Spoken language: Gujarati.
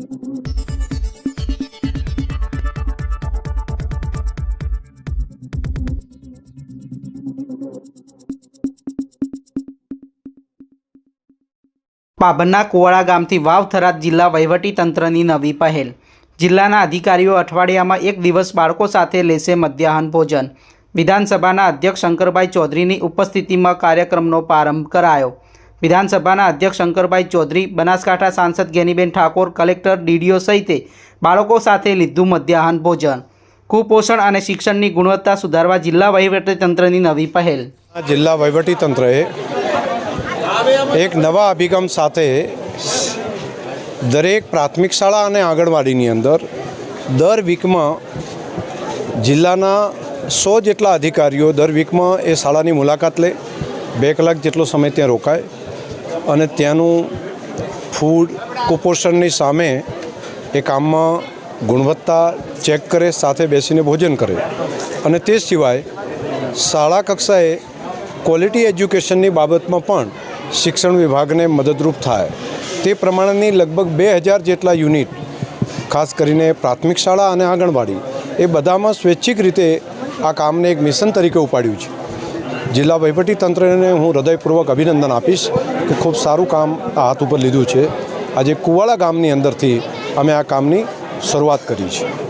પાબરના કુવાડા ગામથી વાવ થરાદ જિલ્લા વહીવટી તંત્રની નવી પહેલ. જિલ્લાના અધિકારીઓ અઠવાડિયામાં એક દિવસ બાળકો સાથે લેશે મધ્યાહન ભોજન. વિધાનસભાના અધ્યક્ષ શંકરભાઈ ચૌધરીની ઉપસ્થિતિમાં કાર્યક્રમનો પ્રારંભ કરાયો. વિધાનસભાના અધ્યક્ષ શંકરભાઈ ચૌધરી, બનાસકાંઠા સાંસદ ગેનીબેન ઠાકોર, કલેક્ટર ડીડીઓ સહિતે બાળકો સાથે લીધું મધ્યાહન ભોજન. કુપોષણ અને શિક્ષણની ગુણવત્તા સુધારવા જિલ્લા વહીવટીતંત્રની નવી પહેલ. જિલ્લા વહીવટી તંત્રએ એક નવા અભિગમ સાથે દરેક પ્રાથમિક શાળા અને આંગણવાડીની અંદર દર વીકમાં જિલ્લાના સો જેટલા અધિકારીઓ દર વીકમાં એ શાળાની મુલાકાત લે. બે કલાક જેટલો સમય ત્યાં રોકાય. અને ત્યાંનું ફૂડ કુપોષણની સામે એ કામમાં ગુણવત્તા ચેક કરે, સાથે બેસીને ભોજન કરે. અને તે સિવાય શાળા કક્ષાએ ક્વોલિટી એજ્યુકેશનની બાબતમાં પણ શિક્ષણ વિભાગને મદદરૂપ થાય. તે પ્રમાણેની લગભગ બે હજાર જેટલા યુનિટ, ખાસ કરીને પ્રાથમિક શાળા અને આંગણવાડી, એ બધામાં સ્વૈચ્છિક રીતે આ કામને એક મિશન તરીકે ઉપાડ્યું છે. જિલ્લા વહીવટી તંત્રને હું હૃદયપૂર્વક અભિનંદન આપીશ કે ખૂબ સારું કામ આ હાથ ઉપર લીધું છે. આજે કુવાળા ગામની અંદરથી અમે આ કામની શરૂઆત કરી છે.